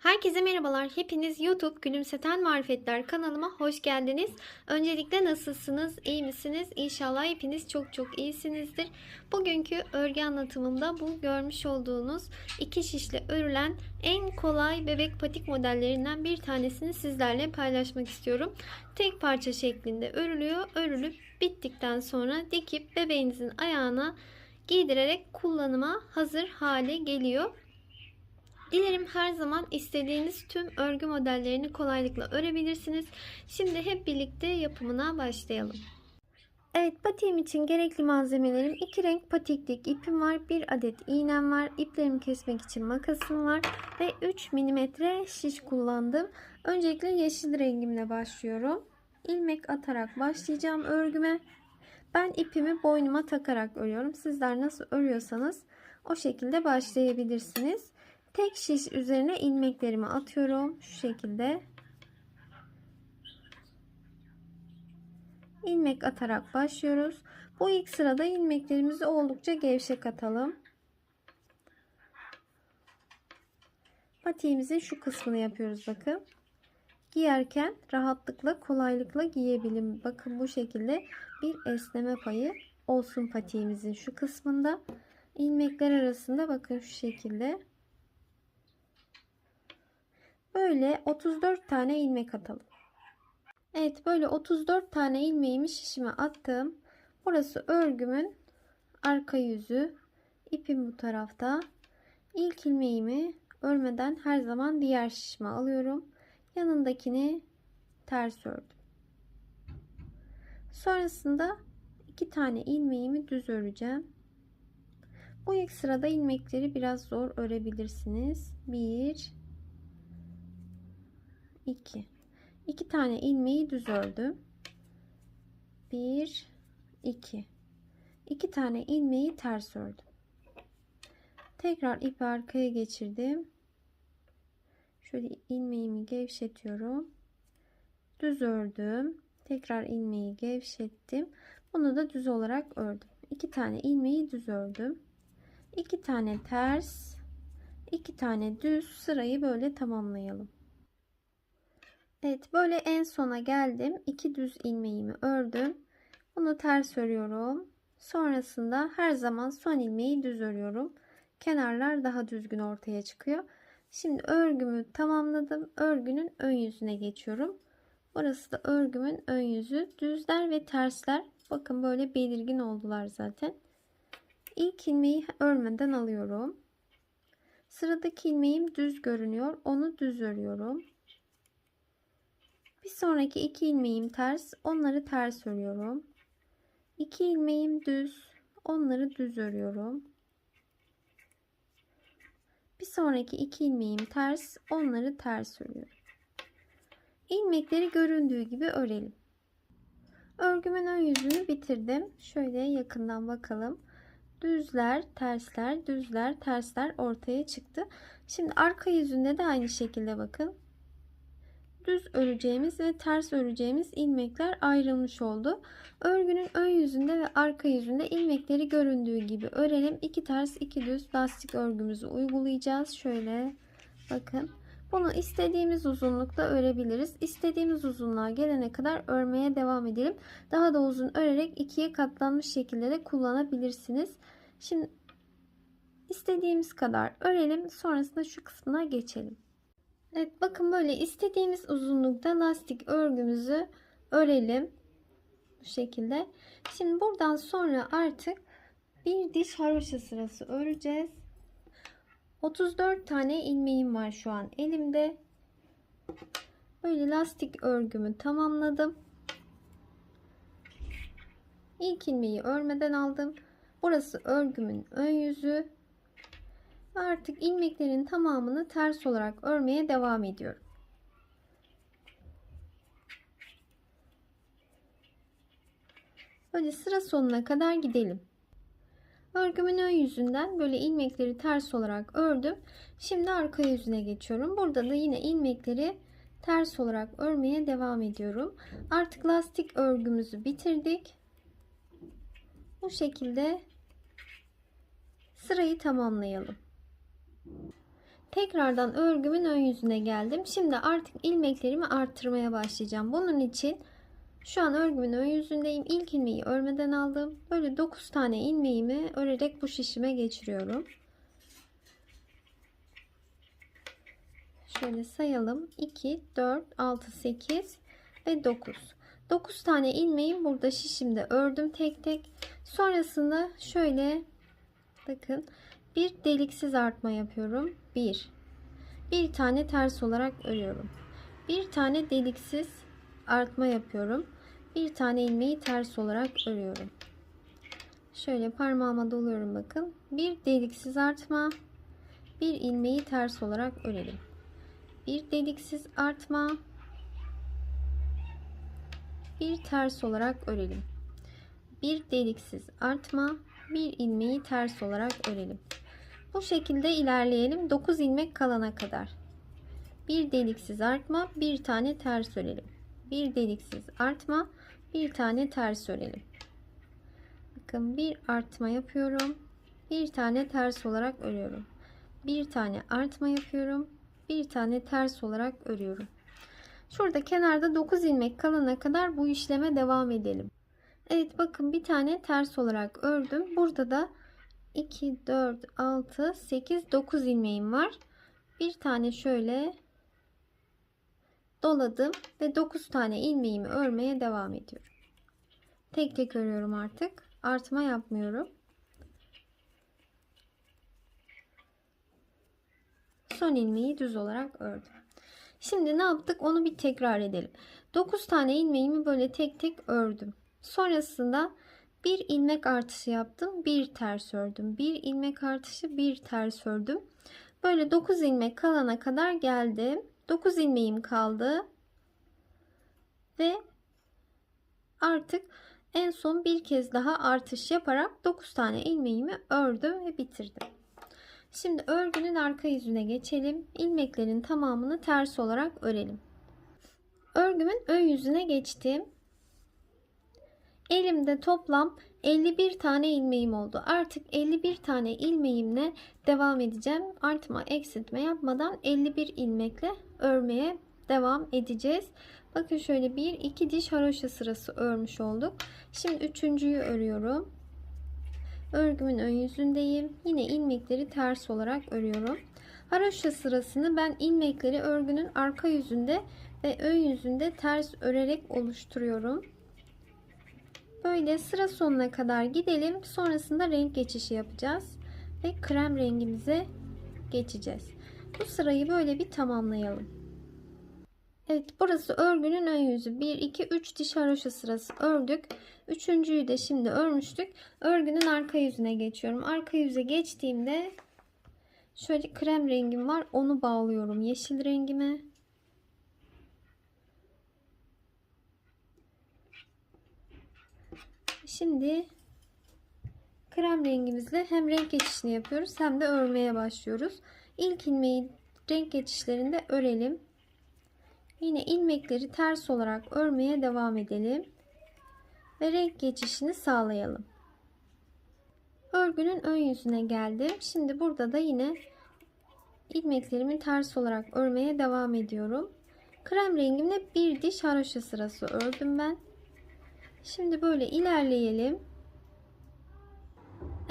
Herkese merhabalar. Hepiniz YouTube Gülümseten Marifetler kanalıma hoş geldiniz. Öncelikle nasılsınız? İyi misiniz? İnşallah hepiniz çok çok iyisinizdir. Bugünkü örgü anlatımımda bu görmüş olduğunuz iki şişle örülen en kolay bebek patik modellerinden bir tanesini sizlerle paylaşmak istiyorum. Tek parça şeklinde örülüyor. Örülüp bittikten sonra dikip bebeğinizin ayağına giydirerek kullanıma hazır hale geliyor. Dilerim her zaman istediğiniz tüm örgü modellerini kolaylıkla örebilirsiniz. Şimdi hep birlikte yapımına başlayalım. Evet patiğim için gerekli malzemelerim iki renk patiklik ipim var. Bir adet iğnem var. İplerimi kesmek için makasım var. Ve 3 mm şiş kullandım. Öncelikle yeşil rengimle başlıyorum. İlmek atarak başlayacağım örgüme. Ben ipimi boynuma takarak örüyorum. Sizler nasıl örüyorsanız o şekilde başlayabilirsiniz. Tek şiş üzerine ilmeklerimi atıyorum. Şu şekilde. ilmek atarak başlıyoruz. Bu ilk sırada ilmeklerimizi oldukça gevşek atalım. Patiğimizin şu kısmını yapıyoruz bakın. Giyerken rahatlıkla kolaylıkla giyebilin. Bakın bu şekilde bir esneme payı olsun patiğimizin şu kısmında. ilmekler arasında bakın şu şekilde Böyle 34 tane ilmek atalım. Evet böyle 34 tane ilmeğimi şişime attım. Burası örgümün arka yüzü. İpim bu tarafta. İlk ilmeğimi örmeden her zaman diğer şişime alıyorum. Yanındakini ters ördüm. Sonrasında iki tane ilmeğimi düz öreceğim. Bu ilk sırada ilmekleri biraz zor örebilirsiniz. 1 2 2 tane ilmeği düz ördüm. 1 2 2 tane ilmeği ters ördüm. Tekrar ipi arkaya geçirdim. Şöyle ilmeğimi gevşetiyorum. Düz ördüm. Tekrar ilmeği gevşettim. Bunu da düz olarak ördüm. 2 tane ilmeği düz ördüm. 2 tane ters. 2 tane düz. Sırayı böyle tamamlayalım Evet böyle en sona geldim. İki düz ilmeğimi ördüm. Bunu ters örüyorum. Sonrasında her zaman son ilmeği düz örüyorum. Kenarlar daha düzgün ortaya çıkıyor. Şimdi örgümü tamamladım. Örgünün ön yüzüne geçiyorum. Burası da örgümün ön yüzü. Düzler ve tersler bakın böyle belirgin oldular zaten. İlk ilmeği örmeden alıyorum. Sıradaki ilmeğim düz görünüyor. Onu düz örüyorum. Bir sonraki iki ilmeğim ters. Onları ters örüyorum. İki ilmeğim düz. Onları düz örüyorum. Bir sonraki iki ilmeğim ters. Onları ters örüyorum. İlmekleri göründüğü gibi örelim. Örgümün ön yüzünü bitirdim. Şöyle yakından bakalım. Düzler, tersler, düzler, tersler ortaya çıktı. Şimdi arka yüzünde de aynı şekilde bakın düz öreceğimiz ve ters öreceğimiz ilmekler ayrılmış oldu. Örgünün ön yüzünde ve arka yüzünde ilmekleri göründüğü gibi örelim. 2 ters 2 düz lastik örgümüzü uygulayacağız. Şöyle bakın. Bunu istediğimiz uzunlukta örebiliriz. İstediğimiz uzunluğa gelene kadar örmeye devam edelim. Daha da uzun örerek ikiye katlanmış şekilde de kullanabilirsiniz. Şimdi istediğimiz kadar örelim. Sonrasında şu kısmına geçelim. Evet bakın böyle istediğimiz uzunlukta lastik örgümüzü örelim. Bu şekilde. Şimdi buradan sonra artık bir diş haroşa sırası öreceğiz. 34 tane ilmeğim var şu an elimde. Böyle lastik örgümü tamamladım. İlk ilmeği örmeden aldım. Burası örgümün ön yüzü. Artık ilmeklerin tamamını ters olarak örmeye devam ediyorum. Böyle sıra sonuna kadar gidelim. Örgümün ön yüzünden böyle ilmekleri ters olarak ördüm. Şimdi arka yüzüne geçiyorum. Burada da yine ilmekleri ters olarak örmeye devam ediyorum. Artık lastik örgümüzü bitirdik. Bu şekilde sırayı tamamlayalım. Tekrardan örgümün ön yüzüne geldim. Şimdi artık ilmeklerimi arttırmaya başlayacağım. Bunun için şu an örgümün ön yüzündeyim. İlk ilmeği örmeden aldım. Böyle 9 tane ilmeğimi örerek bu şişime geçiriyorum. Şöyle sayalım. 2, 4, 6, 8 ve 9. 9 tane ilmeğim burada şişimde ördüm tek tek. Sonrasında şöyle bakın bir deliksiz artma yapıyorum. 1. Bir tane ters olarak örüyorum. Bir tane deliksiz artma yapıyorum. Bir tane ilmeği ters olarak örüyorum. Şöyle parmağıma doluyorum bakın. Bir deliksiz artma, bir ilmeği ters olarak örelim. Bir deliksiz artma, bir ters olarak örelim. Bir deliksiz artma, bir ilmeği ters olarak örelim. Bu şekilde ilerleyelim 9 ilmek kalana kadar. Bir deliksiz artma, bir tane ters örelim. Bir deliksiz artma, bir tane ters örelim. Bakın bir artma yapıyorum. Bir tane ters olarak örüyorum. Bir tane artma yapıyorum. Bir tane ters olarak örüyorum. Şurada kenarda 9 ilmek kalana kadar bu işleme devam edelim. Evet bakın bir tane ters olarak ördüm. Burada da 2, 4, 6, 8, 9 ilmeğim var. Bir tane şöyle doladım ve 9 tane ilmeğimi örmeye devam ediyorum. Tek tek örüyorum artık. Artma yapmıyorum. Son ilmeği düz olarak ördüm. Şimdi ne yaptık onu bir tekrar edelim. 9 tane ilmeğimi böyle tek tek ördüm. Sonrasında bir ilmek artışı yaptım. Bir ters ördüm. Bir ilmek artışı bir ters ördüm. Böyle 9 ilmek kalana kadar geldim. 9 ilmeğim kaldı. Ve artık en son bir kez daha artış yaparak 9 tane ilmeğimi ördüm ve bitirdim. Şimdi örgünün arka yüzüne geçelim. İlmeklerin tamamını ters olarak örelim. Örgümün ön yüzüne geçtim. Elimde toplam 51 tane ilmeğim oldu. Artık 51 tane ilmeğimle devam edeceğim. Artma, eksiltme yapmadan 51 ilmekle örmeye devam edeceğiz. Bakın şöyle bir iki diş haroşa sırası örmüş olduk. Şimdi üçüncüyü örüyorum. Örgümün ön yüzündeyim. Yine ilmekleri ters olarak örüyorum. Haroşa sırasını ben ilmekleri örgünün arka yüzünde ve ön yüzünde ters örerek oluşturuyorum. Böyle sıra sonuna kadar gidelim. Sonrasında renk geçişi yapacağız. Ve krem rengimize geçeceğiz. Bu sırayı böyle bir tamamlayalım. Evet burası örgünün ön yüzü. 1, 2, 3 diş haroşa sırası ördük. Üçüncüyü de şimdi örmüştük. Örgünün arka yüzüne geçiyorum. Arka yüze geçtiğimde şöyle krem rengim var. Onu bağlıyorum yeşil rengime. Şimdi krem rengimizle hem renk geçişini yapıyoruz hem de örmeye başlıyoruz. İlk ilmeği renk geçişlerinde örelim. Yine ilmekleri ters olarak örmeye devam edelim. Ve renk geçişini sağlayalım. Örgünün ön yüzüne geldim. Şimdi burada da yine ilmeklerimi ters olarak örmeye devam ediyorum. Krem rengimle bir diş haroşa sırası ördüm ben. Şimdi böyle ilerleyelim.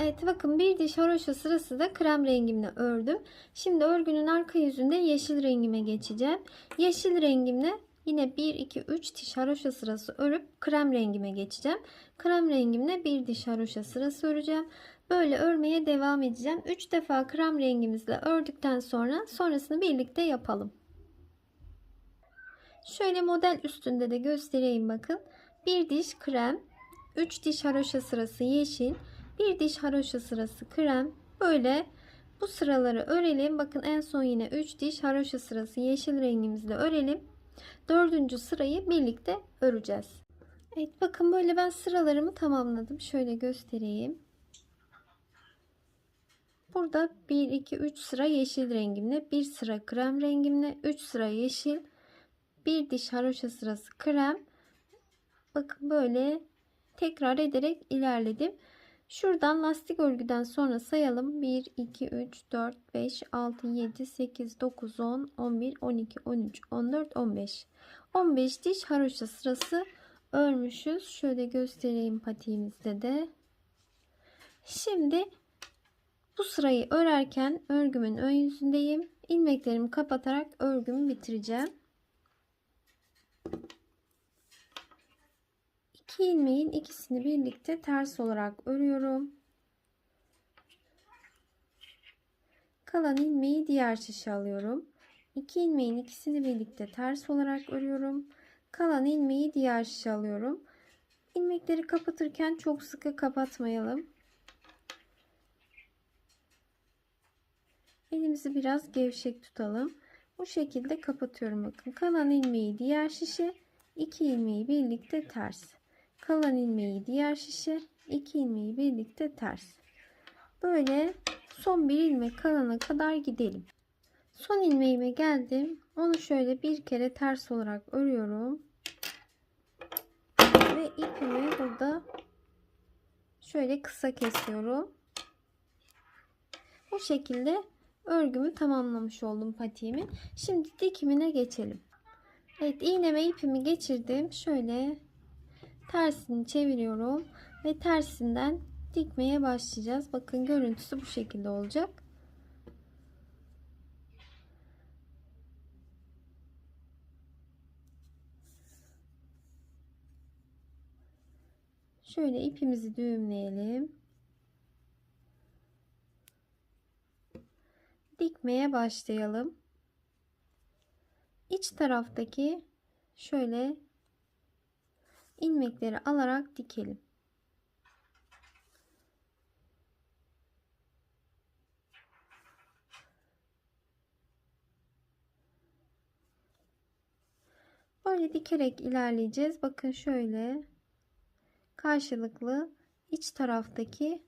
Evet bakın bir diş haroşa sırası da krem rengimle ördüm. Şimdi örgünün arka yüzünde yeşil rengime geçeceğim. Yeşil rengimle yine 1 2 3 diş haroşa sırası örüp krem rengime geçeceğim. Krem rengimle bir diş haroşa sırası öreceğim. Böyle örmeye devam edeceğim. 3 defa krem rengimizle ördükten sonra sonrasını birlikte yapalım. Şöyle model üstünde de göstereyim bakın. Bir diş krem, 3 diş haroşa sırası yeşil, bir diş haroşa sırası krem. Böyle bu sıraları örelim. Bakın en son yine 3 diş haroşa sırası yeşil rengimizle örelim. Dördüncü sırayı birlikte öreceğiz. Evet bakın böyle ben sıralarımı tamamladım. Şöyle göstereyim. Burada 1 2 3 sıra yeşil rengimle, 1 sıra krem rengimle, 3 sıra yeşil, bir diş haroşa sırası krem. Bakın böyle tekrar ederek ilerledim. Şuradan lastik örgüden sonra sayalım. 1, 2, 3, 4, 5, 6, 7, 8, 9, 10, 11, 12, 13, 14, 15. 15 diş haroşa sırası örmüşüz. Şöyle göstereyim patiğimizde de. Şimdi bu sırayı örerken örgümün ön yüzündeyim. İlmeklerimi kapatarak örgümü bitireceğim. İki ilmeğin ikisini birlikte ters olarak örüyorum. Kalan ilmeği diğer şişe alıyorum. İki ilmeğin ikisini birlikte ters olarak örüyorum. Kalan ilmeği diğer şişe alıyorum. İlmekleri kapatırken çok sıkı kapatmayalım. Elimizi biraz gevşek tutalım. Bu şekilde kapatıyorum bakın. Kalan ilmeği diğer şişe, iki ilmeği birlikte ters. Kalan ilmeği diğer şişe, iki ilmeği birlikte ters. Böyle son bir ilmek kalana kadar gidelim. Son ilmeğime geldim. Onu şöyle bir kere ters olarak örüyorum. Ve ipimi burada şöyle kısa kesiyorum. Bu şekilde örgümü tamamlamış oldum patiğimin. Şimdi dikimine geçelim. Evet iğneme ipimi geçirdim. Şöyle tersini çeviriyorum ve tersinden dikmeye başlayacağız. Bakın görüntüsü bu şekilde olacak. Şöyle ipimizi düğümleyelim. Dikmeye başlayalım. İç taraftaki şöyle ilmekleri alarak dikelim. Böyle dikerek ilerleyeceğiz. Bakın şöyle karşılıklı iç taraftaki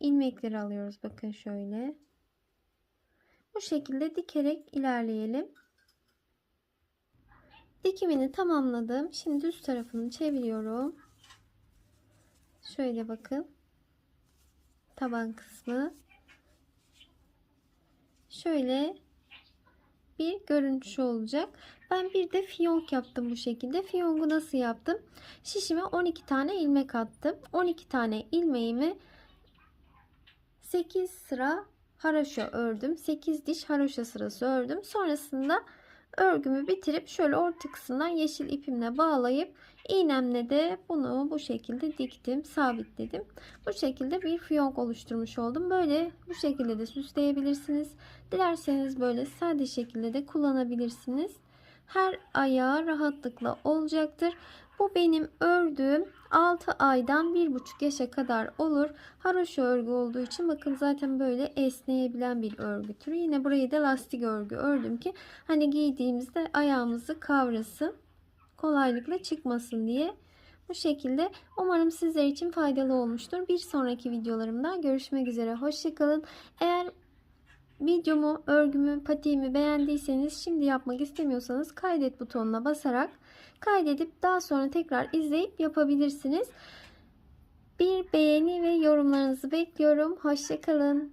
ilmekleri alıyoruz. Bakın şöyle. Bu şekilde dikerek ilerleyelim. Dikimini tamamladım. Şimdi üst tarafını çeviriyorum. Şöyle bakın. Taban kısmı. Şöyle bir görüntüsü olacak. Ben bir de fiyonk yaptım bu şekilde. Fiyongu nasıl yaptım? Şişime 12 tane ilmek attım. 12 tane ilmeğimi 8 sıra haroşa ördüm. 8 diş haroşa sırası ördüm. Sonrasında örgümü bitirip şöyle orta kısımdan yeşil ipimle bağlayıp iğnemle de bunu bu şekilde diktim, sabitledim. Bu şekilde bir fiyonk oluşturmuş oldum. Böyle bu şekilde de süsleyebilirsiniz. Dilerseniz böyle sade şekilde de kullanabilirsiniz. Her ayağı rahatlıkla olacaktır. Bu benim ördüğüm 6 aydan 1,5 yaşa kadar olur. Haroşa örgü olduğu için bakın zaten böyle esneyebilen bir örgü türü. Yine burayı da lastik örgü ördüm ki hani giydiğimizde ayağımızı kavrasın. Kolaylıkla çıkmasın diye. Bu şekilde umarım sizler için faydalı olmuştur. Bir sonraki videolarımda görüşmek üzere. Hoşçakalın. Eğer videomu, örgümü, patiğimi beğendiyseniz şimdi yapmak istemiyorsanız kaydet butonuna basarak kaydedip daha sonra tekrar izleyip yapabilirsiniz. Bir beğeni ve yorumlarınızı bekliyorum. Hoşçakalın.